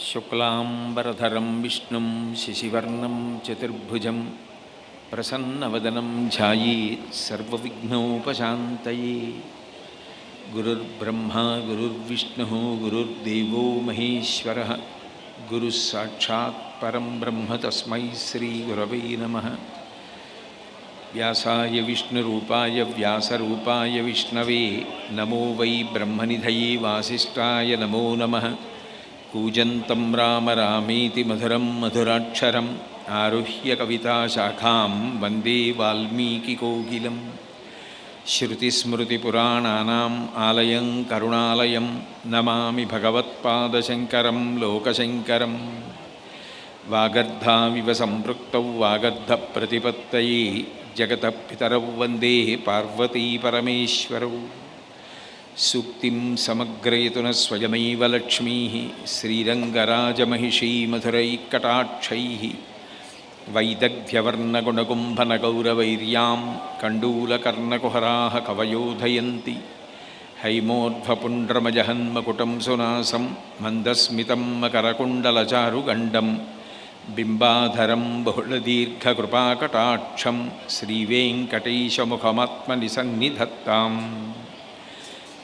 शुक्लांबरधर विष्णु, शिशिवर्ण, चतुर्भुज, प्रसन्नवदनं ध्यायेत् ध्यानोपात गुरुर्ब्रह्मा, गुरुर्विष्णु, गुरुर्देव महेश्वर गुरुस्साक्षात्म ब्रह्म तस्म श्रीगुरव नम। व्यासाय विष्णुरूपाय व्यासूपा विष्णवे, नमो वै ब्रह्मनिधये वासीय नमो नमः। రామ రామేతి మధురం మధురాక్షరం ఆరుహ్య కవితాశాఖాం వందే వాల్మీకికోకిలం శృతిస్మృతిపురాణానాం ఆలయం కరుణాలయం నమామి భగవత్పాదశంకరం లోకశంకరం. వాగర్ధావివ సంపృక్తౌ వాగర్ధప్రతిపత్తయే జగతః పితరౌ వందే పార్వతీ పరమేశ్వరౌ. సూక్తిం సమగ్రయతున స్వయమైవ లక్ష్మీ శ్రీరంగరాజమహిషీ మధురైకటాక్షై వైదగ్ధ్యవర్ణగుణగుంభనగౌరవైర్యాం కండూలకర్ణకుహరా కవయోధయంతి హైమోర్ధ్వపుండ్రమజహన్మకుటం సునాసం మందస్మితం మకరకుండలచారుగండం బింబాధరం బహుళదీర్ఘకృపాకటాక్షం శ్రీవేంకటేశముఖమాత్మని సన్నిధత్తాం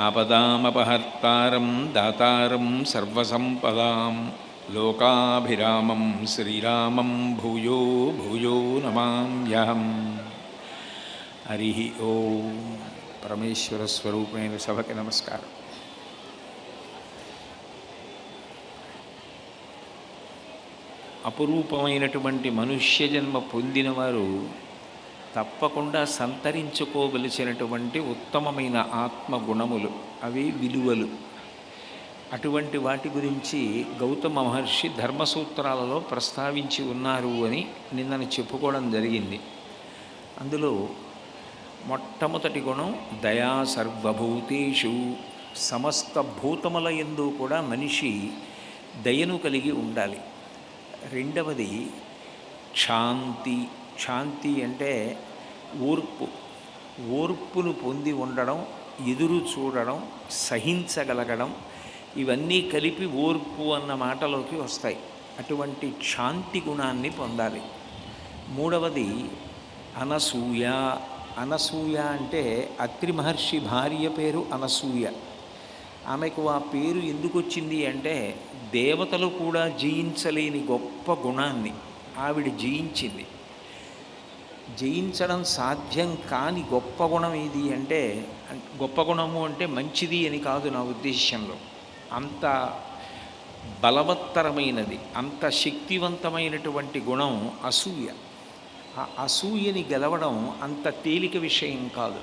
ఆపదామపహర్తారం దాతారం సర్వసంపదాం లోకాభిరామం శ్రీరామం భూయో భూయో నమామ్యహం. హరి ఓ పరమేశ్వర స్వరూపమైన సభకి నమస్కారం. అపురూపమైనటువంటి మనుష్య జన్మ పొందినవారు తప్పకుండా సంతరించుకోవలసినటువంటి ఉత్తమమైన ఆత్మ గుణములు అవి విలువలు. అటువంటి వాటి గురించి గౌతమ మహర్షి ధర్మసూత్రాలలో ప్రస్తావించి ఉన్నారు అని నిన్నను చెప్పుకోవడం జరిగింది. అందులో మొట్టమొదటి గుణం దయా సర్వభూతేషు. సమస్త భూతముల ఎందు కూడా మనిషి దయను కలిగి ఉండాలి. రెండవది శాంతి శాంతి అంటే ఓర్పు. ఓర్పును పొంది ఉండడం ఎదురు చూడడం సహించగలగడం ఇవన్నీ కలిపి ఓర్పు అన్న మాటలోకి వస్తాయి. అటువంటి శాంతి గుణాన్ని పొందాలి. మూడవది అనసూయ. అనసూయ అంటే అత్రి మహర్షి భార్య పేరు అనసూయ. ఆమెకు ఆ పేరు ఎందుకు వచ్చింది అంటే దేవతలు కూడా జయించలేని గొప్ప గుణాన్ని. ఆవిడ జయించింది. జయించడం సాధ్యం కాని గొప్ప గుణం ఏది అంటే గొప్ప గుణము అంటే మంచిది అని కాదు నా ఉద్దేశ్యంలో. అంత బలవత్తరమైనది అంత శక్తివంతమైనటువంటి గుణం అసూయ. ఆ అసూయని గెలవడం అంత తేలిక విషయం కాదు.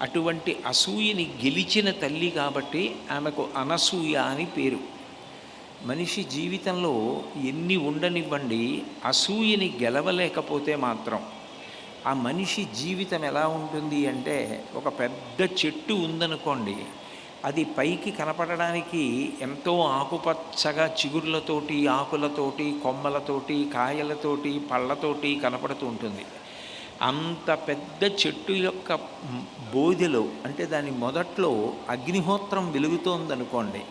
అటువంటి అసూయని గెలిచిన తల్లి కాబట్టి ఆమెకు అనసూయ అని పేరు. మనిషి జీవితంలో ఎన్ని ఉండనివ్వండి అసూయని గెలవలేకపోతే మాత్రం ఆ మనిషి జీవితం ఎలా ఉంటుంది అంటే ఒక పెద్ద చెట్టు ఉందనుకోండి అది పైకి కనపడడానికి ఎంతో ఆకుపచ్చగా చిగుర్లతోటి ఆకులతోటి కొమ్మలతోటి కాయలతోటి పళ్ళతోటి కనపడుతూ ఉంటుంది. అంత పెద్ద చెట్టు యొక్క బోధెలో అంటే దాని మొదట్లో అగ్నిహోత్రం వెలుగుతోందనుకోండి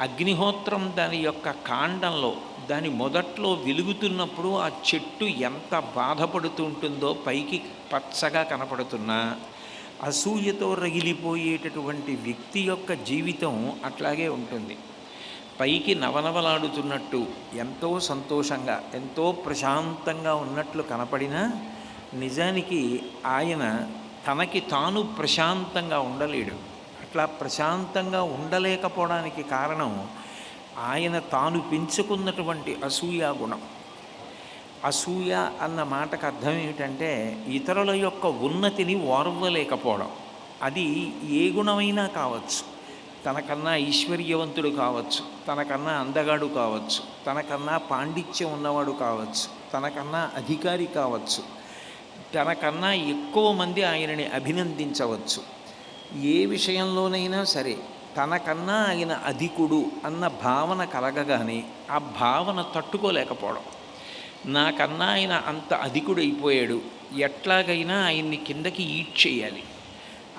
అగ్నిహోత్రం దాని యొక్క కాండంలో దాని మొదట్లో వెలుగుతున్నప్పుడు ఆ చెట్టు ఎంత బాధపడుతూ ఉంటుందో పైకి పచ్చగా కనపడుతున్నా. అసూయతో రగిలిపోయేటటువంటి వ్యక్తి యొక్క జీవితం అట్లాగే ఉంటుంది. పైకి నవనవలాడుతున్నట్టు ఎంతో సంతోషంగా ఎంతో ప్రశాంతంగా ఉన్నట్లు కనపడినా నిజానికి ఆయన తనకి తాను ప్రశాంతంగా ఉండలేడు. అట్లా ప్రశాంతంగా ఉండలేకపోవడానికి కారణం ఆయన తాను పెంచుకున్నటువంటి అసూయా గుణం. అసూయ అన్న మాటకు అర్థం ఏమిటంటే ఇతరుల యొక్క ఉన్నతిని ఓర్వలేకపోవడం అది ఏ గుణమైనా కావచ్చు. తనకన్నా ఐశ్వర్యవంతుడు కావచ్చు. తనకన్నా అందగాడు కావచ్చు. తనకన్నా పాండిత్యం ఉన్నవాడు కావచ్చు. తనకన్నా అధికారి కావచ్చు. తనకన్నా ఎక్కువ మంది ఆయనని అభినందించవచ్చు. ఏ విషయంలోనైనా సరే తనకన్నా ఆయన అధికుడు అన్న భావన కలగగానే ఆ భావన తట్టుకోలేకపోవడం. నాకన్నా ఆయన అంత అధికుడైపోయాడు. ఎట్లాగైనా ఆయన్ని కిందకి ఈడ్ చేయాలి.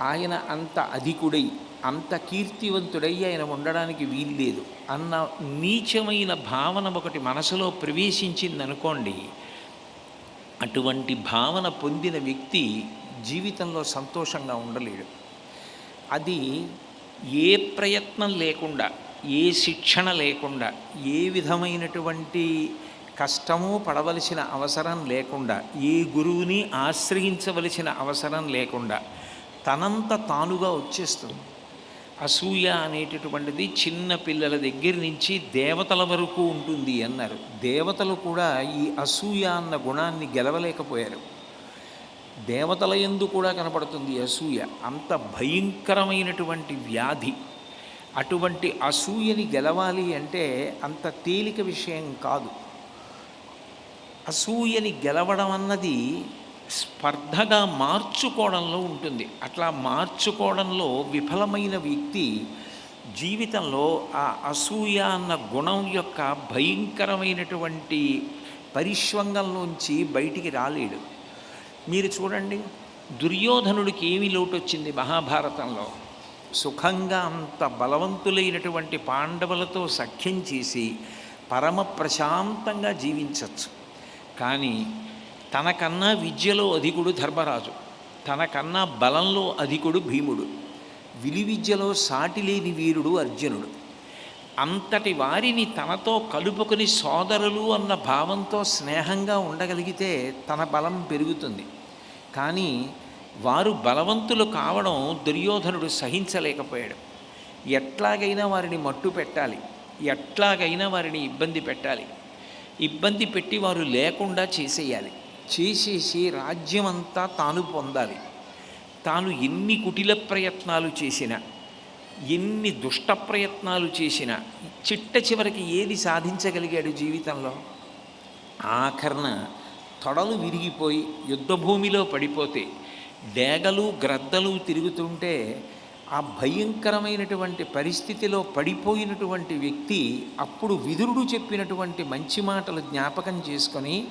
ఆయన అంత అధికుడై అంత కీర్తివంతుడై ఆయన ఉండడానికి వీల్లేదు అన్న నీచమైన భావన ఒకటి మనసులో ప్రవేశించిందనుకోండి అటువంటి భావన పొందిన వ్యక్తి జీవితంలో సంతోషంగా ఉండలేడు. అది ఏ ప్రయత్నం లేకుండా ఏ శిక్షణ లేకుండా ఏ విధమైనటువంటి కష్టము పడవలసిన అవసరం లేకుండా ఏ గురువుని ఆశ్రయించవలసిన అవసరం లేకుండా తనంత తానుగా వచ్చేస్తుంది. అసూయ అనేటటువంటిది చిన్న పిల్లల దగ్గర నుంచి దేవతల వరకు ఉంటుంది అన్నారు. దేవతలు కూడా ఈ అసూయ అన్న గుణాన్ని గెలవలేకపోయారు. దేవతల ఎందు కూడా కనపడుతుంది అసూయ. అంత భయంకరమైనటువంటి వ్యాధి. అటువంటి అసూయని గెలవాలి అంటే అంత తేలిక విషయం కాదు. అసూయని గెలవడం అన్నది స్పర్ధగా మార్చుకోవడంలో ఉంటుంది. అట్లా మార్చుకోవడంలో విఫలమైన వ్యక్తి జీవితంలో ఆ అసూయ అన్న గుణం యొక్క భయంకరమైనటువంటి పరిష్వంగంలోంచి బయటికి రాలేడు. మీరు చూడండి దుర్యోధనుడికి ఏమి లోటు వచ్చింది మహాభారతంలో? సుఖంగా అంత బలవంతులైనటువంటి పాండవులతో సఖ్యం చేసి పరమ ప్రశాంతంగా జీవించవచ్చు కానీ తనకన్నా విద్యలో అధికుడు ధర్మరాజు తనకన్నా బలంలో అధికుడు భీముడు విలువిద్యలో సాటి లేని వీరుడు అర్జునుడు. అంతటి వారిని తనతో కలుపుకొని సోదరులు అన్న భావంతో స్నేహంగా ఉండగలిగితే తన బలం పెరుగుతుంది. కానీ వారు బలవంతులు కావడం దుర్యోధనుడు సహించలేకపోయాడు. ఎట్లాగైనా వారిని మట్టు పెట్టాలి. ఎట్లాగైనా వారిని ఇబ్బంది పెట్టాలి. ఇబ్బంది పెట్టి వారు లేకుండా చేసేయాలి. చేసేసి రాజ్యమంతా తాను పొందాలి. తాను ఎన్ని కుటిల ప్రయత్నాలు చేసినా ఎన్ని దుష్ట ప్రయత్నాలు చేసినా చిట్ట చివరికి ఏది సాధించగలిగాడు జీవితంలో? ఆఖరణ తొడలు విరిగిపోయి యుద్ధభూమిలో పడిపోతే డేగలు గ్రద్దలు తిరుగుతుంటే ఆ భయంకరమైనటువంటి పరిస్థితిలో పడిపోయినటువంటి వ్యక్తి అప్పుడు విదురుడు చెప్పినటువంటి మంచి మాటలు జ్ఞాపకం చేసుకొని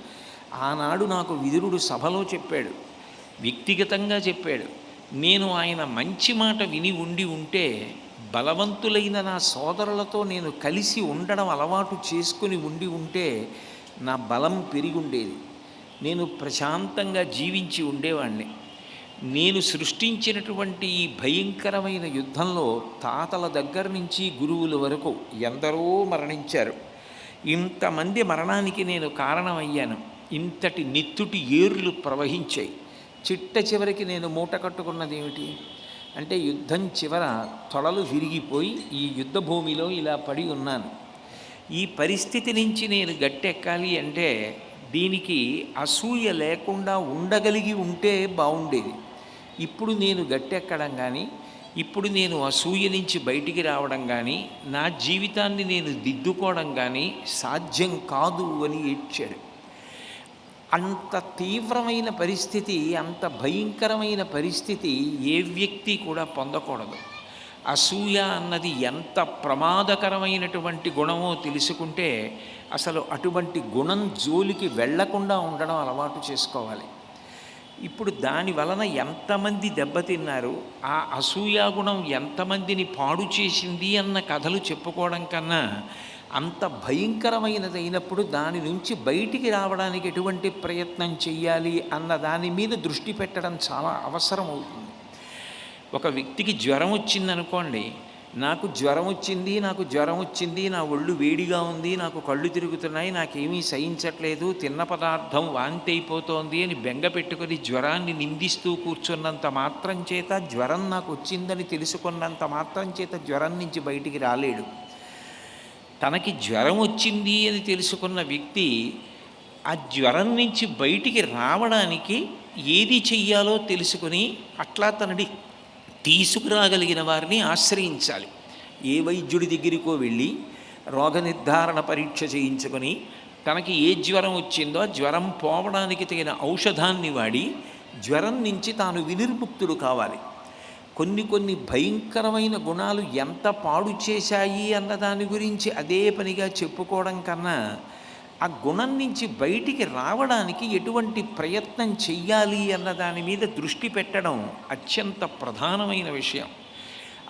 ఆనాడు నాకు విదురుడు సభలో చెప్పాడు వ్యక్తిగతంగా చెప్పాడు. నేను ఆయన మంచి మాట విని ఉండి ఉంటే బలవంతులైన నా సోదరులతో నేను కలిసి ఉండడం అలవాటు చేసుకుని ఉండి ఉంటే నా బలం పెరిగి ఉండేది నేను ప్రశాంతంగా జీవించి ఉండేవాడిని నేను సృష్టించినటువంటి ఈ భయంకరమైన యుద్ధంలో తాతల దగ్గర నుంచి గురువుల వరకు ఎందరో మరణించారు. ఇంతమంది మరణానికి నేను కారణమయ్యాను. ఇంతటి నిత్తుటి ఏర్లు ప్రవహించాయి. చిట్ట చివరికి నేను మూట కట్టుకున్నది ఏమిటి? అంటే యుద్ధం చివర తొడలు విరిగిపోయి ఈ యుద్ధ భూమిలో ఇలా పడి ఉన్నాను. ఈ పరిస్థితి నుంచి నేను గట్టెక్కాలి అంటే దీనికి అసూయ లేకుండా ఉండగలిగి ఉంటే బాగుండేది ఇప్పుడు నేను గట్టెక్కడం కానీ ఇప్పుడు నేను అసూయ నుంచి బయటికి రావడం కానీ నా జీవితాన్ని నేను దిద్దుకోవడం కానీ సాధ్యం కాదు అని ఏడ్చాడు అంత తీవ్రమైన పరిస్థితి అంత భయంకరమైన పరిస్థితి ఏ వ్యక్తి కూడా పొందకూడదు. అసూయ అన్నది ఎంత ప్రమాదకరమైనటువంటి గుణమో తెలుసుకుంటే అసలు అటువంటి గుణం జోలికి వెళ్ళకుండా ఉండడం అలవాటు చేసుకోవాలి. ఇప్పుడు దాని వలన ఎంతమంది దెబ్బతిన్నారు ఆ అసూయా గుణం ఎంతమందిని పాడు చేసింది అన్న కథలు చెప్పుకోవడం కన్నా అంత భయంకరమైనది అయినప్పుడు దాని నుంచి బయటికి రావడానికి ఎటువంటి ప్రయత్నం చెయ్యాలి అన్న దాని మీద దృష్టి పెట్టడం చాలా అవసరం అవుతుంది ఒక వ్యక్తికి జ్వరం వచ్చిందనుకోండి నాకు జ్వరం వచ్చింది నాకు జ్వరం వచ్చింది నా ఒళ్ళు వేడిగా ఉంది నాకు కళ్ళు తిరుగుతున్నాయి నాకేమీ సహించట్లేదు తిన్న పదార్థం వాంతి అయిపోతోంది అని బెంగ పెట్టుకొని జ్వరాన్ని నిందిస్తూ కూర్చున్నంత మాత్రం చేత జ్వరం నాకు వచ్చిందని తెలుసుకున్నంత మాత్రం చేత జ్వరం నుంచి బయటికి రాలేడు. తనకి జ్వరం వచ్చింది అని తెలుసుకున్న వ్యక్తి ఆ జ్వరం నుంచి బయటికి రావడానికి ఏది చెయ్యాలో తెలుసుకుని అట్లా తనని తీసుకురాగలిగిన వారిని ఆశ్రయించాలి. ఏ వైద్యుడి దగ్గరికో వెళ్ళి రోగ నిర్ధారణ పరీక్ష చేయించుకొని తనకి ఏ జ్వరం వచ్చిందో జ్వరం పోవడానికి తగిన ఔషధాన్ని వాడి జ్వరం నుంచి తాను వినిర్ముక్తుడు కావాలి. కొన్ని కొన్ని భయంకరమైన గుణాలు ఎంత పాడు చేశాయి అన్న దాని గురించి అదే పనిగా చెప్పుకోవడం కన్నా ఆ గుణం నుంచి బయటికి రావడానికి ఎటువంటి ప్రయత్నం చెయ్యాలి అన్న దాని మీద దృష్టి పెట్టడం అత్యంత ప్రధానమైన విషయం.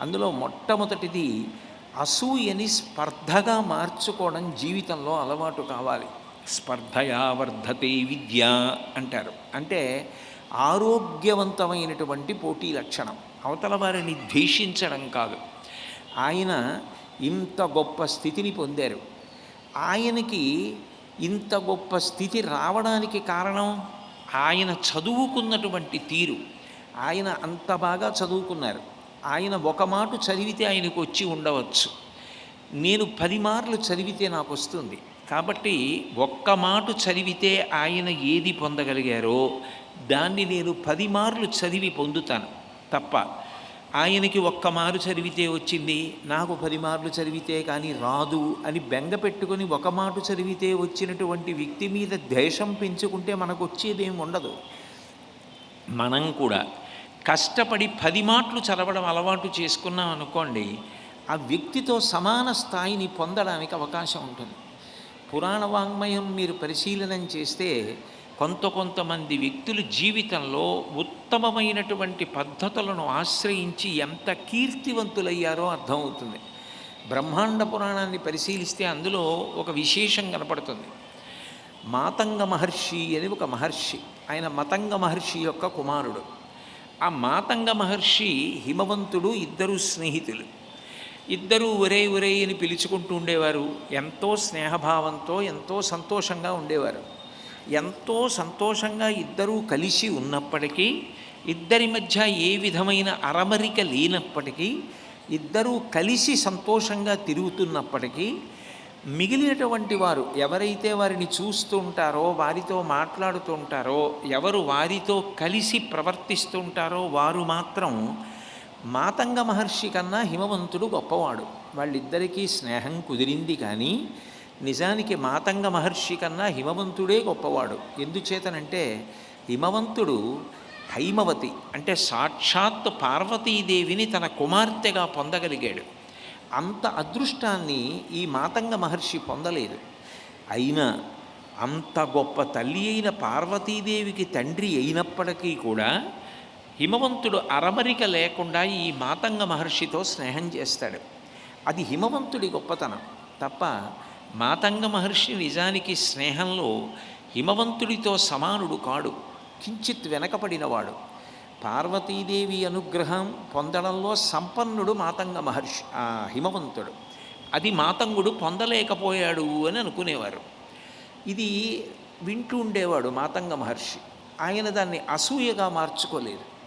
అందులో మొట్టమొదటిది అసూయని స్పర్ధగా మార్చుకోవడం జీవితంలో అలవాటు కావాలి. స్పర్ధయా వర్ధతే విద్య అంటారు. అంటే ఆరోగ్యవంతమైనటువంటి పోటీ లక్షణం. అవతల వారిని ద్వేషించడం కాదు. ఆయన ఇంత గొప్ప స్థితిని పొందారు. ఆయనకి ఇంత గొప్ప స్థితి రావడానికి కారణం ఆయన చదువుకున్నటువంటి తీరు. ఆయన అంత బాగా చదువుకున్నారు. ఆయన ఒక మాట చదివితే ఆయనకు వచ్చి ఉండవచ్చు. నేను పది మార్లు చదివితే నాకు వస్తుంది. కాబట్టి ఒక్క మాట చదివితే ఆయన ఏది పొందగలిగారో దాన్ని నేను పది మార్లు చదివి పొందుతాను. తప్ప ఆయనకి ఒక్క మారు చదివితే వచ్చింది నాకు పది మార్లు చదివితే కానీ రాదు అని బెంగ పెట్టుకొని ఒక మాట చదివితే వచ్చినటువంటి వ్యక్తి మీద ద్వేషం పెంచుకుంటే మనకు వచ్చేదేం ఉండదు. మనం కూడా కష్టపడి పది మాటలు చదవడం అలవాటు చేసుకున్నాం అనుకోండి ఆ వ్యక్తితో సమాన స్థాయిని పొందడానికి అవకాశం ఉంటుంది. పురాణ వాంగ్మయం మీరు పరిశీలనం చేస్తే కొంత కొంతమంది వ్యక్తులు జీవితంలో ఉత్తమమైనటువంటి పద్ధతులను ఆశ్రయించి ఎంత కీర్తివంతులయ్యారో అర్థమవుతుంది. బ్రహ్మాండ పురాణాన్ని పరిశీలిస్తే అందులో ఒక విశేషం కనపడుతుంది. మాతంగ మహర్షి అని ఒక మహర్షి ఆయన మతంగ మహర్షి యొక్క కుమారుడు. ఆ మాతంగ మహర్షి హిమవంతుడు ఇద్దరు స్నేహితులు. ఇద్దరూ ఒరే ఒరే అని పిలుచుకుంటూ ఉండేవారు. ఎంతో స్నేహభావంతో ఎంతో సంతోషంగా ఉండేవారు. ఎంతో సంతోషంగా ఇద్దరూ కలిసి ఉన్నప్పటికీ ఇద్దరి మధ్య ఏ విధమైన అరమరిక లేనప్పటికీ ఇద్దరూ కలిసి సంతోషంగా తిరుగుతున్నప్పటికీ మిగిలినటువంటి వారు ఎవరైతే వారిని చూస్తూ ఉంటారో వారితో మాట్లాడుతూ ఉంటారో ఎవరు వారితో కలిసి ప్రవర్తిస్తూ ఉంటారో వారు మాత్రం మాతంగ మహర్షి కన్నా హిమవంతుడు గొప్పవాడు. వాళ్ళిద్దరికీ స్నేహం కుదిరింది కానీ నిజానికి మాతంగ మహర్షి కన్నా హిమవంతుడే గొప్పవాడు. ఎందుచేతనంటే హిమవంతుడు హైమవతి అంటే సాక్షాత్ పార్వతీదేవిని తన కుమార్తెగా పొందగలిగాడు. అంత అదృష్టాన్ని ఈ మాతంగ మహర్షి పొందలేదు. అయినా అంత గొప్ప తల్లి అయిన పార్వతీదేవికి తండ్రి అయినప్పటికీ కూడా హిమవంతుడు అరమరిక లేకుండా ఈ మాతంగ మహర్షితో స్నేహం చేస్తాడు. అది హిమవంతుడి గొప్పతనం. తప్ప మాతంగ మహర్షి నిజానికి స్నేహంలో హిమవంతుడితో సమానుడు కాడు కించిత్ వెనకపడినవాడు పార్వతీదేవి అనుగ్రహం పొందడంలో సంపన్నుడు మాతంగ మహర్షి హిమవంతుడు. అది మాతంగుడు పొందలేకపోయాడు అని అనుకునేవారు. ఇది వింటూ ఉండేవాడు మాతంగ మహర్షి. ఆయన దాన్ని అసూయగా మార్చుకోలేదు.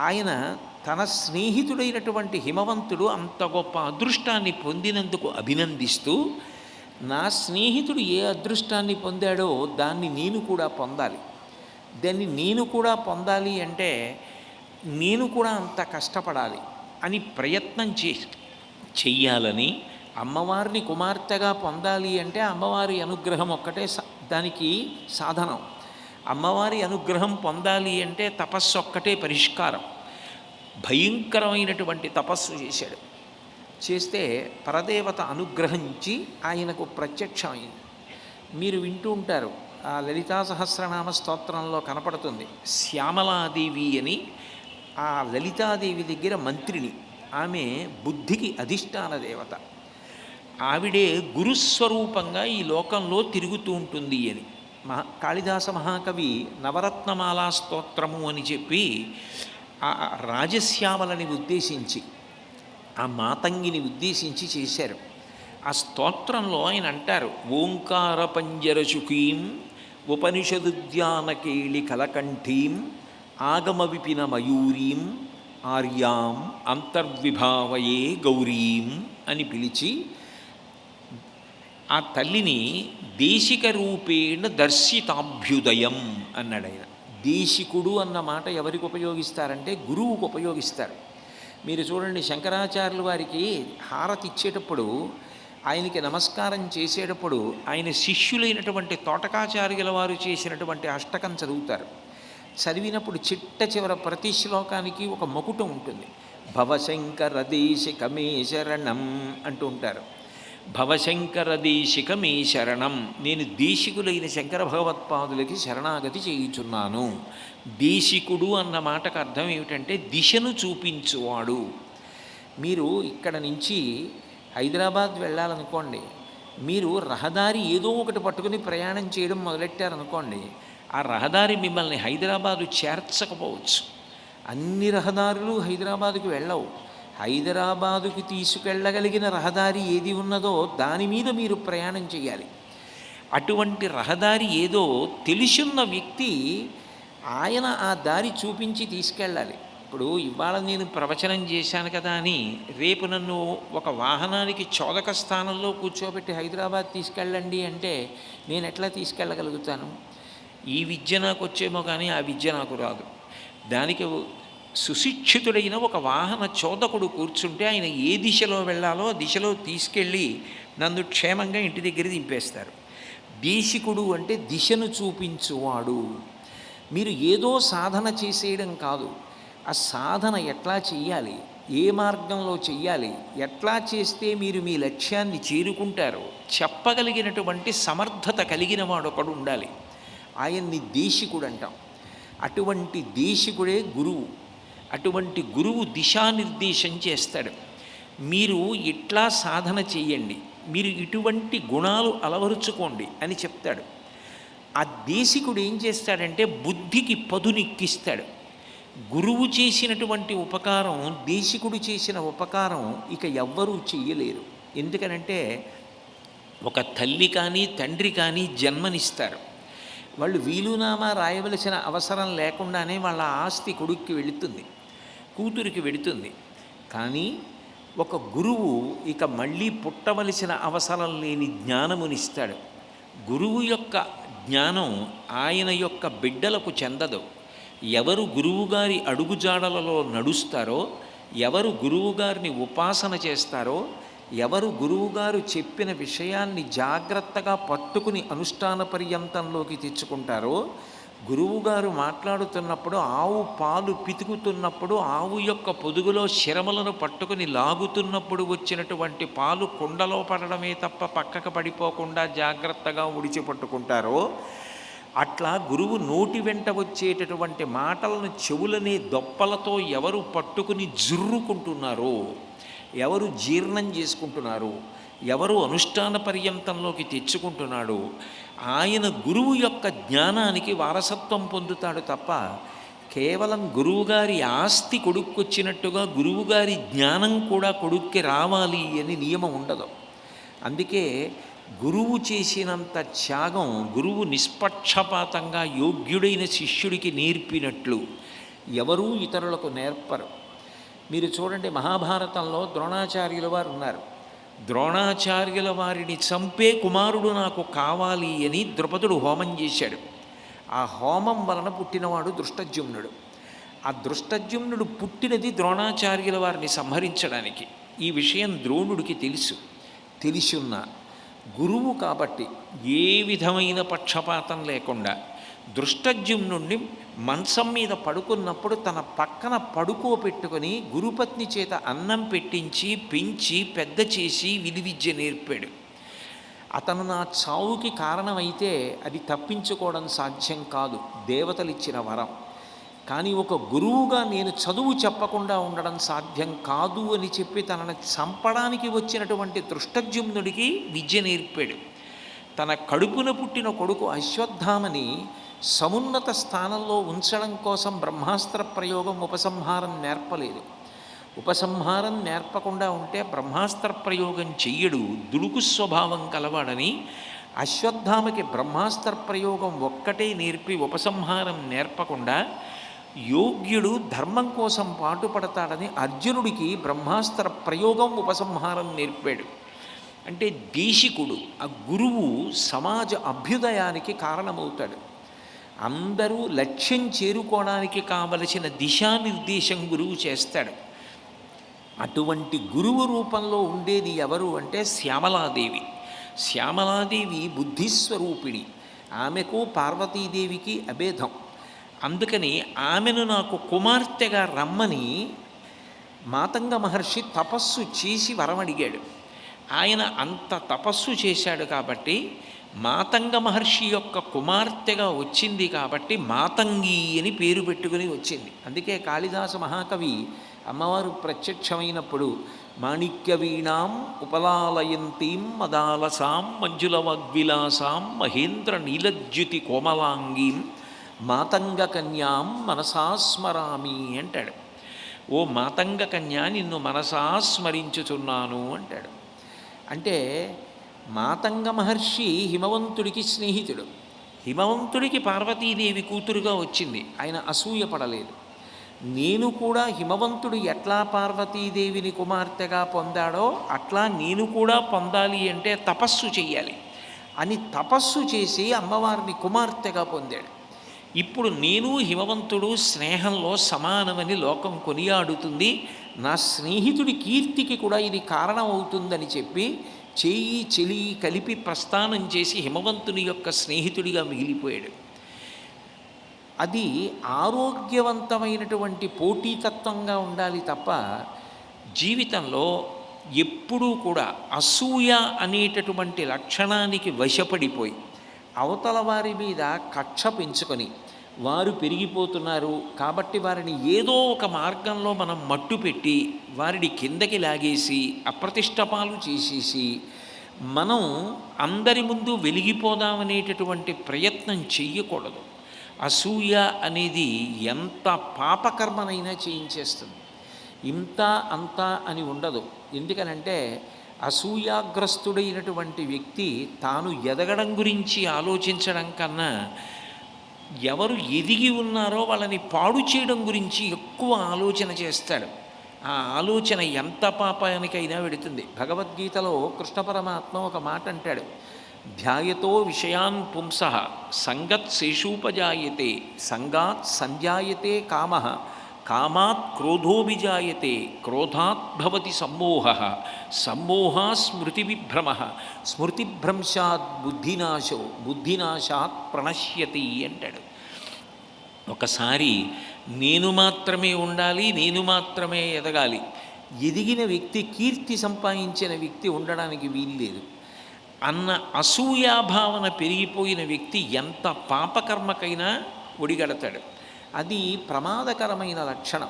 ఆయన తన స్నేహితుడైనటువంటి హిమవంతుడు అంత గొప్ప అదృష్టాన్ని పొందినందుకు అభినందిస్తూ నా స్నేహితుడు ఏ అదృష్టాన్ని పొందాడో దాన్ని నేను కూడా పొందాలి. దాన్ని నేను కూడా పొందాలి అంటే నేను కూడా అంత కష్టపడాలి అని ప్రయత్నం చే చెయ్యాలని అమ్మవారిని కుమార్తెగా పొందాలి అంటే అమ్మవారి అనుగ్రహం ఒక్కటే సా- దానికి సాధనం. అమ్మవారి అనుగ్రహం పొందాలి అంటే తపస్సు ఒక్కటే పరిష్కారం. భయంకరమైనటువంటి తపస్సు చేశాడు. చేస్తే పరదేవత అనుగ్రహించి ఆయనకు ప్రత్యక్షమైంది. మీరు వింటూ ఉంటారు ఆ లలితా సహస్రనామ స్తోత్రంలో కనపడుతుంది శ్యామలాదేవి అని. ఆ లలితాదేవి దగ్గర మంత్రిని ఆమె బుద్ధికి అధిష్టాన దేవత. ఆవిడే గురుస్వరూపంగా ఈ లోకంలో తిరుగుతూ ఉంటుంది అని. మహా కాళిదాస మహాకవి నవరత్నమాలా స్తోత్రము అని చెప్పి ఆ రాజశ్యామలని ఉద్దేశించి ఆ మాతంగిని ఉద్దేశించి చేశారు. ఆ స్తోత్రంలో ఆయన అంటారు ఓంకార పంజరచుకీం ఉపనిషదుద్యానకేళి కలకంఠీం ఆగమ విపిన మయూరీం ఆర్యాం అంతర్విభావయే గౌరీం అని పిలిచి ఆ తల్లిని దేశిక రూపేణ దర్శితాభ్యుదయం అన్నాడు ఆయన. దేశికుడు అన్న మాట ఎవరికి ఉపయోగిస్తారంటే గురువుకు ఉపయోగిస్తారు. మీరు చూడండి శంకరాచార్యుల వారికి హారతి ఇచ్చేటప్పుడు ఆయనకి నమస్కారం చేసేటప్పుడు ఆయన శిష్యులైనటువంటి తోటకాచార్యుల వారు చేసినటువంటి అష్టకం చదువుతారు. చదివినప్పుడు చిట్ట చివర ప్రతి శ్లోకానికి ఒక మకుటం ఉంటుంది. భవశంకర దేశికమే శరణం అంటూ ఉంటారు. భవశంకర దేశికమే శరణం నేను దేశికులైన శంకర భగవత్పాదులకి శరణాగతి చేయుచున్నాను. దేశికుడు అన్న మాటకు అర్థం ఏమిటంటే దిశను చూపించువాడు. మీరు ఇక్కడ నుంచి హైదరాబాద్ వెళ్ళాలనుకోండి మీరు రహదారి ఏదో ఒకటి పట్టుకుని ప్రయాణం చేయడం మొదలెట్టారనుకోండి ఆ రహదారి మిమ్మల్ని హైదరాబాదు చేర్చకపోవచ్చు. అన్ని రహదారులు హైదరాబాదుకు వెళ్ళవు. హైదరాబాదుకి తీసుకెళ్ళగలిగిన రహదారి ఏది ఉన్నదో దాని మీద మీరు ప్రయాణం చేయాలి. అటువంటి రహదారి ఏదో తెలిసున్న వ్యక్తి ఆయన ఆ దారి చూపించి తీసుకెళ్ళాలి. ఇప్పుడు ఇవాళ నేను ప్రవచనం చేశాను కదా అని రేపు నన్ను ఒక వాహనానికి చోదక స్థానంలో కూర్చోబెట్టి హైదరాబాద్ తీసుకెళ్ళండి అంటే నేను ఎట్లా తీసుకెళ్ళగలుగుతాను? ఈ విద్య నాకు వచ్చేమో కానీ ఆ విద్య నాకు రాదు. దానికి సుశిక్షితుడైన ఒక వాహన చోదకుడు కూర్చుంటే ఆయన ఏ దిశలో వెళ్ళాలో దిశలో తీసుకెళ్ళి నన్ను క్షేమంగా ఇంటి దగ్గర దింపేస్తారు. దేశికుడు అంటే దిశను చూపించువాడు. మీరు ఏదో సాధన చేసేయడం కాదు. ఆ సాధన ఎట్లా చెయ్యాలి? ఏ మార్గంలో చెయ్యాలి? ఎట్లా చేస్తే మీరు మీ లక్ష్యాన్ని చేరుకుంటారో చెప్పగలిగినటువంటి సమర్థత కలిగిన వాడు ఒకడు ఉండాలి. ఆయన్ని దేశికుడు అంటాం. అటువంటి దేశికుడే గురువు. అటువంటి గురువు దిశానిర్దేశం చేస్తాడు. మీరు ఇట్లా సాధన చేయండి? మీరు ఇటువంటి గుణాలు అలవరుచుకోండి అని చెప్తాడు. ఆ దేశికుడు ఏం చేస్తాడంటే బుద్ధికి పదునెక్కిస్తాడు. గురువు చేసినటువంటి ఉపకారం దేశికుడు చేసిన ఉపకారం ఇక ఎవ్వరూ చెయ్యలేరు. ఎందుకనంటే ఒక తల్లి కానీ తండ్రి కానీ జన్మనిస్తారు. వాళ్ళు వీలునామా రాయవలసిన అవసరం లేకుండానే వాళ్ళ ఆస్తి కొడుక్కి వెళుతుంది కూతురికి వెళుతుంది. కానీ ఒక గురువు ఇక మళ్ళీ పుట్టవలసిన అవసరం లేని జ్ఞానమునిస్తాడు. గురువు యొక్క జ్ఞానం ఆయన యొక్క బిడ్డలకు చెందదు. ఎవరు గురువుగారి అడుగుజాడలలో నడుస్తారో ఎవరు గురువుగారిని ఉపాసన చేస్తారో ఎవరు గురువుగారు చెప్పిన విషయాన్ని జాగ్రత్తగా పట్టుకుని అనుష్ఠాన పర్యంతంలోకి తెచ్చుకుంటారో గురువుగారు మాట్లాడుతున్నప్పుడు ఆవు పాలు పితుకుతున్నప్పుడు ఆవు యొక్క పొదుగులో శరమలను పట్టుకుని లాగుతున్నప్పుడు వచ్చినటువంటి పాలు కుండలో పడడమే తప్ప పక్కకు పడిపోకుండా జాగ్రత్తగా ఉడిచి పట్టుకుంటారో అట్లా గురువు నోటి వెంట వచ్చేటటువంటి మాటలను చెవులనే దొప్పలతో ఎవరు పట్టుకుని జుర్రుకుంటున్నారో ఎవరు జీర్ణం చేసుకుంటున్నారు ఎవరు అనుష్ఠాన పర్యంతంలోకి తెచ్చుకుంటున్నాడు ఆయన గురువు యొక్క జ్ఞానానికి వారసత్వం పొందుతాడు తప్ప కేవలం గురువుగారి ఆస్తి కొడుక్కొచ్చినట్టుగా గురువుగారి జ్ఞానం కూడా కొడుక్కి రావాలి అని నియమం ఉండదు. అందుకే గురువు చేసినంత త్యాగం గురువు నిష్పక్షపాతంగా యోగ్యుడైన శిష్యుడికి నేర్పినట్లు ఎవరూ ఇతరులకు నేర్పరు. మీరు చూడండి మహాభారతంలో ద్రోణాచార్యుల వారు ఉన్నారు. ద్రోణాచార్యుల వారిని చంపే కుమారుడు నాకు కావాలి అని ద్రుపదుడు హోమం చేశాడు. ఆ హోమం వలన పుట్టినవాడు దృష్టజ్యుమ్నుడు ఆ దృష్టజ్యుమ్నుడు పుట్టినది ద్రోణాచార్యుల వారిని సంహరించడానికి. ఈ విషయం ద్రోణుడికి తెలుసు. తెలిసున్న గురువు కాబట్టి ఏ విధమైన పక్షపాతం లేకుండా దృష్టజ్యుమ్నుడిని మంచం మీద పడుకున్నప్పుడు తన పక్కన పడుకోబెట్టుకొని గురుపత్ని చేత అన్నం పెట్టించి పెంచి పెద్ద చేసి విధి విద్య నేర్పాడు. అతను నా చావుకి కారణమైతే అది తప్పించుకోవడం సాధ్యం కాదు. దేవతలిచ్చిన వరం. కానీ ఒక గురువుగా నేను చదువు చెప్పకుండా ఉండడం సాధ్యం కాదు అని చెప్పి తనను చంపడానికి వచ్చినటువంటి దృష్టజ్యుమ్నుడికి విద్య నేర్పాడు. తన కడుపున పుట్టిన కొడుకు అశ్వత్థామని సమున్నత స్థానంలో ఉంచడం కోసం బ్రహ్మాస్త్ర ప్రయోగం ఉపసంహారం నేర్పలేదు. ఉపసంహారం నేర్పకుండా ఉంటే బ్రహ్మాస్త్ర ప్రయోగం చెయ్యడు దుడుకు స్వభావం కలవాడని అశ్వత్థామకి బ్రహ్మాస్త్ర ప్రయోగం ఒక్కటే నేర్పి ఉపసంహారం నేర్పకుండా యోగ్యుడు ధర్మం కోసం పాటుపడతాడని అర్జునుడికి బ్రహ్మాస్త్ర ప్రయోగం ఉపసంహారం నేర్పాడు. అంటే దేశికుడు ఆ గురువు సమాజ అభ్యుదయానికి కారణమవుతాడు. అందరూ లక్ష్యం చేరుకోవడానికి కావలసిన దిశానిర్దేశం గురువు చేస్తాడు. అటువంటి గురువు రూపంలో ఉండేది ఎవరు అంటే శ్యామలాదేవి. శ్యామలాదేవి బుద్ధిస్వరూపిణి. ఆమెకు పార్వతీదేవికి అభేదం. అందుకని ఆమెను నాకు కుమార్తెగా రమ్మని మాతంగ మహర్షి తపస్సు చేసి వరమడిగాడు. ఆయన అంత తపస్సు చేశాడు కాబట్టి మాతంగ మహర్షి యొక్క కుమార్తెగా వచ్చింది కాబట్టి మాతంగి అని పేరు పెట్టుకుని వచ్చింది. అందుకే కాళిదాస మహాకవి అమ్మవారు ప్రత్యక్షమైనప్పుడు మాణిక్య వీణాం ఉపలాలయంతీం మదాలసాం మంజుల వగ్విలాసాం మహేంద్ర నీలజ్యుతి కోమలాంగీం మాతంగ కన్యాం మనసా స్మరామి అంటాడు. ఓ మాతంగ కన్యా నిన్ను మనసా స్మరించుచున్నాను అంటాడు. అంటే మాతంగ మహర్షి హిమవంతుడికి స్నేహితుడు. హిమవంతుడికి పార్వతీదేవి కూతురుగా వచ్చింది. ఆయన అసూయపడలేదు నేను కూడా హిమవంతుడు ఎట్లా పార్వతీదేవిని కుమార్తెగా పొందాడో అట్లా నేను కూడా పొందాలి అంటే తపస్సు చేయాలి అని తపస్సు చేసి అమ్మవారిని కుమార్తెగా పొందాడు. ఇప్పుడు నేను హిమవంతుడు స్నేహంలో సమానమని లోకం కొనియాడుతుంది. నా స్నేహితుడి కీర్తికి కూడా ఇది కారణం అవుతుందని చెప్పి చేయి చెలి కలిపి ప్రస్థానం చేసి హిమవంతుని యొక్క స్నేహితుడిగా మిగిలిపోయాడు. అది ఆరోగ్యవంతమైనటువంటి పోటీతత్వంగా ఉండాలి తప్ప జీవితంలో ఎప్పుడూ కూడా అసూయ అనేటటువంటి లక్షణానికి వశపడిపోయి అవతల వారి మీద కక్ష పెంచుకొని వారు పెరిగిపోతున్నారు కాబట్టి వారిని ఏదో ఒక మార్గంలో మనం మట్టు పెట్టి వారిని కిందకి లాగేసి అప్రతిష్టపాలు చేసేసి మనం అందరి ముందు వెలిగిపోదామనేటటువంటి ప్రయత్నం చెయ్యకూడదు. అసూయ అనేది ఎంత పాపకర్మనైనా చేయించేస్తుంది. ఇంత అంత అని ఉండదు. ఎందుకనంటే అసూయాగ్రస్తుడైనటువంటి వ్యక్తి తాను ఎదగడం గురించి ఆలోచించడం కన్నా ఎవరు ఎదిగి ఉన్నారో వాళ్ళని పాడు చేయడం గురించి ఎక్కువ ఆలోచన చేస్తాడు. ఆ ఆలోచన ఎంత పాపానికైనా వెడుతుంది. భగవద్గీతలో కృష్ణ పరమాత్మ ఒక మాట అంటాడు. ధ్యాయతో విషయాన్ పుంస సంగత్ శేషూపజాయతే సంగాత్ సంజాయతే కామ కామాత్ క్రోధోభిజాయతే క్రోధాత్ భవతి సమ్మోహ సమ్మోహ స్మృతివిభ్రమ స్మృతిభ్రంశాత్ బుద్ధినాశో బుద్ధినాశాత్ ప్రణశ్యతి అంటాడు. ఒకసారి నేను మాత్రమే ఉండాలి నేను మాత్రమే ఎదగాలి. ఎదిగిన వ్యక్తి కీర్తి సంపాదించిన వ్యక్తి ఉండడానికి వీల్లేదు. అన్న అసూయాభావన పెరిగిపోయిన వ్యక్తి ఎంత పాపకర్మకైనా ఒడిగడతాడు. అది ప్రమాదకరమైన లక్షణం.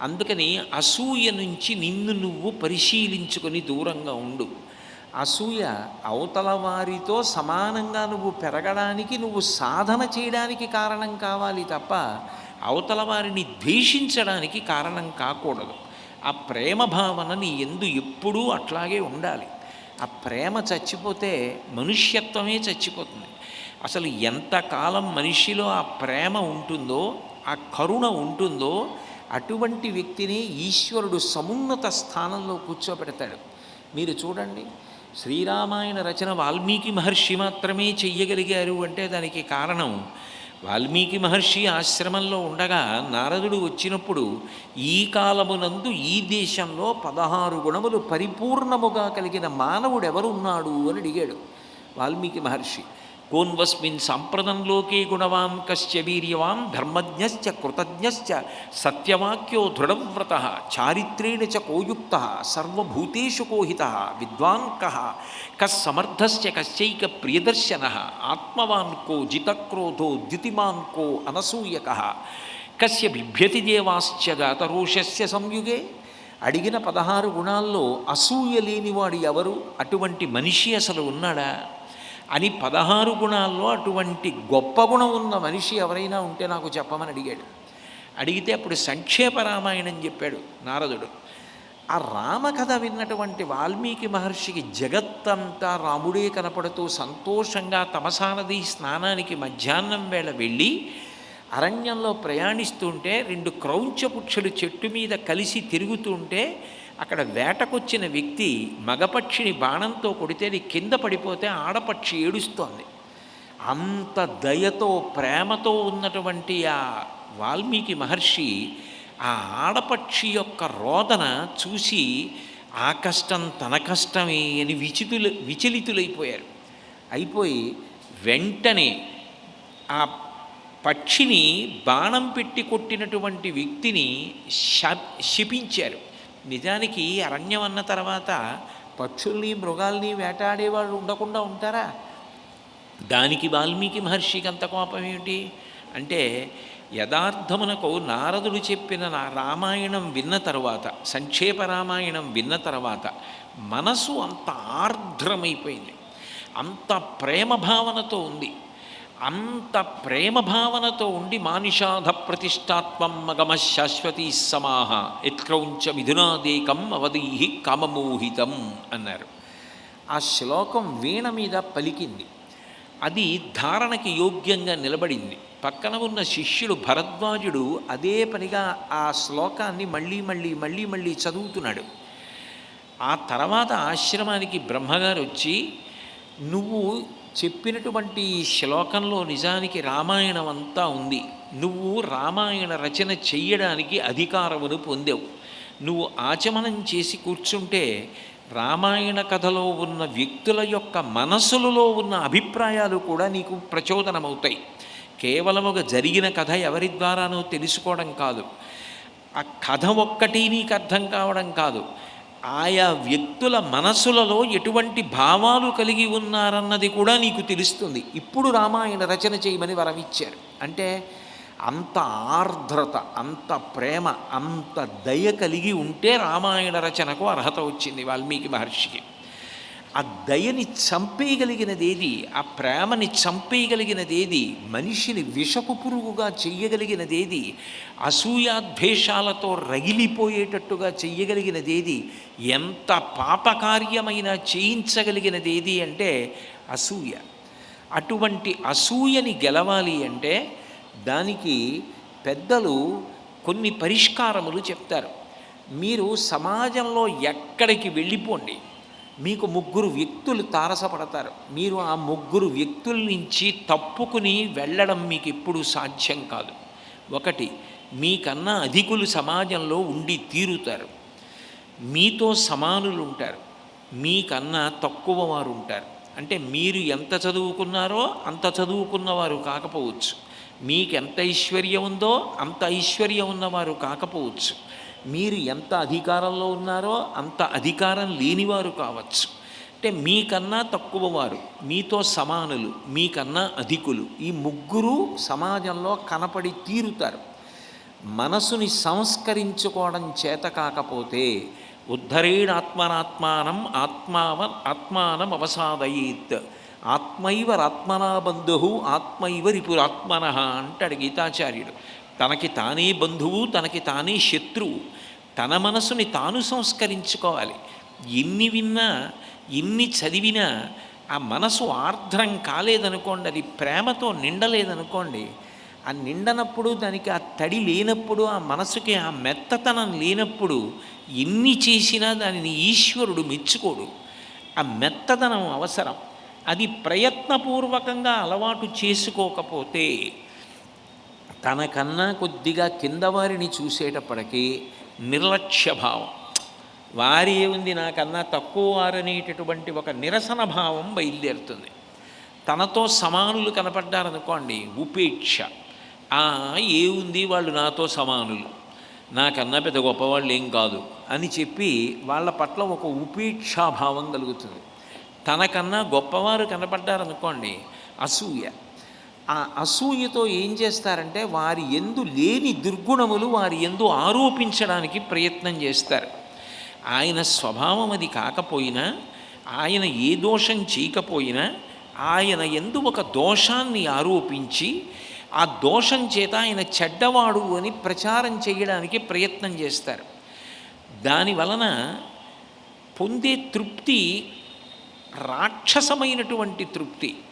అందుకని అసూయ నుంచి నిన్ను నువ్వు పరిశీలించుకొని దూరంగా ఉండు. అసూయ అవతల వారితో సమానంగా నువ్వు పెరగడానికి నువ్వు సాధన చేయడానికి కారణం కావాలి తప్ప అవతల వారిని ద్వేషించడానికి కారణం కాకూడదు. ఆ ప్రేమ భావన నీ ఎందు ఎప్పుడూ అట్లాగే ఉండాలి. ఆ ప్రేమ చచ్చిపోతే మనుష్యత్వమే చచ్చిపోతుంది. అసలు ఎంతకాలం మనిషిలో ఆ ప్రేమ ఉంటుందో ఆ కరుణ ఉంటుందో అటువంటి వ్యక్తిని ఈశ్వరుడు సమున్నత స్థానంలో కూర్చోబెడతాడు. మీరు చూడండి శ్రీరామాయణ రచన వాల్మీకి మహర్షి మాత్రమే చెయ్యగలిగారు అంటే దానికి కారణం వాల్మీకి మహర్షి ఆశ్రమంలో ఉండగా నారదుడు వచ్చినప్పుడు ఈ కాలమునందు ఈ దేశంలో పదహారు గుణములు పరిపూర్ణముగా కలిగిన మానవుడు ఎవరున్నాడు అని అడిగాడు వాల్మీకి మహర్షి. కోన్వస్మిన్ సాంప్రదంలోకే గుణవాన్ కశ్చ వీర్యవాన్ ధర్మజ్ఞశ్చ కృతజ్ఞశ్చ సత్యవాక్యో దృఢవ్రత చారిత్రేణ చ కోయుక్త సర్వభూతేషు కోహిత విద్వాన్ కః కశ్చైక ప్రియదర్శన ఆత్మవాన్ కో జితక్రోధో ద్యుతిమాన్ కో అనసూయక కస్య బిభ్యతి దేవాశ్చ గాతరోషస్య సంయుగే అడిగిన పదహారు గుణాల్లో అసూయ లేనివాడు ఎవరు? అటువంటి మనిషి అసలు ఉన్నాడా? అని పదహారు గుణాల్లో అటువంటి గొప్ప గుణం ఉన్న మనిషి ఎవరైనా ఉంటే నాకు చెప్పమని అడిగాడు. అడిగితే అప్పుడు సంక్షేప రామాయణం చెప్పాడు నారదుడు. ఆ రామకథ విన్నటువంటి వాల్మీకి మహర్షికి జగత్తంతా రాముడే కనపడుతూ సంతోషంగా తమసానది స్నానానికి మధ్యాహ్నం వేళ వెళ్ళి అరణ్యంలో ప్రయాణిస్తుంటే రెండు క్రౌంచపుక్షులు చెట్టు మీద కలిసి తిరుగుతుంటే అక్కడ వేటకొచ్చిన వ్యక్తి మగపక్షిని బాణంతో కొడితే అది కింద పడిపోతే ఆడపక్షి ఏడుస్తోంది. అంత దయతో ప్రేమతో ఉన్నటువంటి ఆ వాల్మీకి మహర్షి ఆ ఆడపక్షి యొక్క రోదన చూసి ఆ కష్టం తన కష్టమే అని విచితులు విచలితులైపోయారు. అయిపోయి వెంటనే ఆ పక్షిని బాణం పెట్టి కొట్టినటువంటి వ్యక్తిని శ- శపించారు. నిజానికి అరణ్యం అన్న తర్వాత పక్షుల్ని మృగాల్ని వేటాడేవాళ్ళు ఉండకుండా ఉంటారా? దానికి వాల్మీకి మహర్షికి అంత కోపం ఏమిటి? అంటే యథార్థమునకు నారదుడు చెప్పిన రామాయణం విన్న తరువాత సంక్షేప రామాయణం విన్న తర్వాత మనసు అంత ఆర్ద్రమైపోయింది. అంత ప్రేమ భావనతో ఉంది. అంత ప్రేమ భావనతో ఉండి మానిషాధ ప్రతిష్టాత్మం మగమ శాశ్వతీ సమాహ. ఎత్క్రౌంచ మిథునాదేకం అవధీహి కామమోహితం అన్నారు. ఆ శ్లోకం వీణ మీద పలికింది. అది ధారణకి యోగ్యంగా నిలబడింది. పక్కన ఉన్న శిష్యుడు భరద్వాజుడు అదే పనిగా ఆ శ్లోకాన్ని మళ్ళీ మళ్ళీ మళ్ళీ మళ్ళీ చదువుతున్నాడు. ఆ తర్వాత ఆశ్రమానికి బ్రహ్మగారు వచ్చి నువ్వు చెప్పినటువంటి ఈ శ్లోకంలో నిజానికి రామాయణం అంతా ఉంది. నువ్వు రామాయణ రచన చెయ్యడానికి అధికారమును పొందావు. నువ్వు ఆచమనం చేసి కూర్చుంటే రామాయణ కథలో ఉన్న వ్యక్తుల యొక్క మనసులలో ఉన్న అభిప్రాయాలు కూడా నీకు ప్రచోదనమవుతాయి. కేవలం ఒక జరిగిన కథ ఎవరి ద్వారానో తెలుసుకోవడం కాదు. ఆ కథ ఒక్కటి నీకు అర్థం కావడం కాదు. ఆయా వ్యక్తుల మనసులలో ఎటువంటి భావాలు కలిగి ఉన్నారన్నది కూడా నీకు తెలుస్తుంది. ఇప్పుడు రామాయణ రచన చేయమని వరమిచ్చారు. అంటే అంత ఆర్ద్రత అంత ప్రేమ అంత దయ కలిగి ఉంటే రామాయణ రచనకు అర్హత వచ్చింది వాల్మీకి మహర్షికి. ఆ దయని చంపేయగలిగినదేది ఆ ప్రేమని చంపేయగలిగినదేది మనిషిని విషపు పురుగుగా చెయ్యగలిగినదేది అసూయాద్వేషాలతో రగిలిపోయేటట్టుగా చెయ్యగలిగినదేది ఎంత పాపకార్యమైనా చేయించగలిగినదేది అంటే అసూయ. అటువంటి అసూయని గెలవాలి అంటే దానికి పెద్దలు కొన్ని పరిష్కారములు చెప్తారు. మీరు సమాజంలో ఎక్కడికి వెళ్ళిపోండి. మీకు ముగ్గురు వ్యక్తులు తారసపడతారు. మీరు ఆ ముగ్గురు వ్యక్తుల నుంచి తప్పుకుని వెళ్ళడం మీకు ఎప్పుడూ సాధ్యం కాదు. ఒకటి మీకన్నా అధికులు సమాజంలో ఉండి తీరుతారు. మీతో సమానులు ఉంటారు. మీకన్నా తక్కువ వారు ఉంటారు. అంటే మీరు ఎంత చదువుకున్నారో అంత చదువుకున్నవారు కాకపోవచ్చు. మీకు ఎంత ఐశ్వర్యం ఉందో అంత ఐశ్వర్యం ఉన్నవారు కాకపోవచ్చు. మీరు ఎంత అధికారంలో ఉన్నారో అంత అధికారం లేనివారు కావచ్చు. అంటే మీకన్నా తక్కువ వారు మీతో సమానులు మీకన్నా అధికులు. ఈ ముగ్గురు సమాజంలో కనపడి తీరుతారు. మనసుని సంస్కరించుకోవడం చేత కాకపోతే ఉద్ధరేణాత్మనాత్మానం ఆత్మావ ఆత్మానం అవసాదయేత్. ఆత్మైవరాత్మనా బంధు ఆత్మైవ రిపురాత్మన అంటాడు గీతాచార్యుడు. తనకి తానే బంధువు తనకి తానే శత్రువు తన మనసుని తాను సంస్కరించుకోవాలి. ఎన్ని విన్నా ఎన్ని చదివినా ఆ మనసు ఆర్ద్రం కాలేదనుకోండి అది ప్రేమతో నిండలేదనుకోండి ఆ నిండనప్పుడు దానికి ఆ తడి లేనప్పుడు ఆ మనసుకి ఆ మెత్తతనం లేనప్పుడు ఎన్ని చేసినా దానిని ఈశ్వరుడు మెచ్చుకోడు. ఆ మెత్తదనం అవసరం. అది ప్రయత్నపూర్వకంగా అలవాటు చేసుకోకపోతే తనకన్నా కొద్దిగా కింద వారిని చూసేటప్పటికీ నిర్లక్ష్యభావం. వారి ఏముంది నాకన్నా తక్కువ వారనేటటువంటి ఒక నిరసన భావం బయలుదేరుతుంది. తనతో సమానులు కనపడ్డారనుకోండి ఉపేక్ష. ఆ ఏముంది వాళ్ళు నాతో సమానులు? నాకన్నా పెద్ద గొప్పవాళ్ళు ఏం కాదు అని చెప్పి వాళ్ళ పట్ల ఒక ఉపేక్షాభావం కలుగుతుంది. తనకన్నా గొప్పవారు కనపడ్డారనుకోండి అసూయ. ఆ అసూయతో ఏం చేస్తారంటే వారి ఎందు లేని దుర్గుణములు వారి ఎందు ఆరోపించడానికి ప్రయత్నం చేస్తారు. ఆయన స్వభావం అది కాకపోయినా ఆయన ఏ దోషం చేయకపోయినా ఆయన ఎందు ఒక దోషాన్ని ఆరోపించి ఆ దోషం చేత ఆయన చెడ్డవాడు అని ప్రచారం చేయడానికి ప్రయత్నం చేస్తారు. దాని వలన పొందే తృప్తి రాక్షసమైనటువంటి తృప్తి.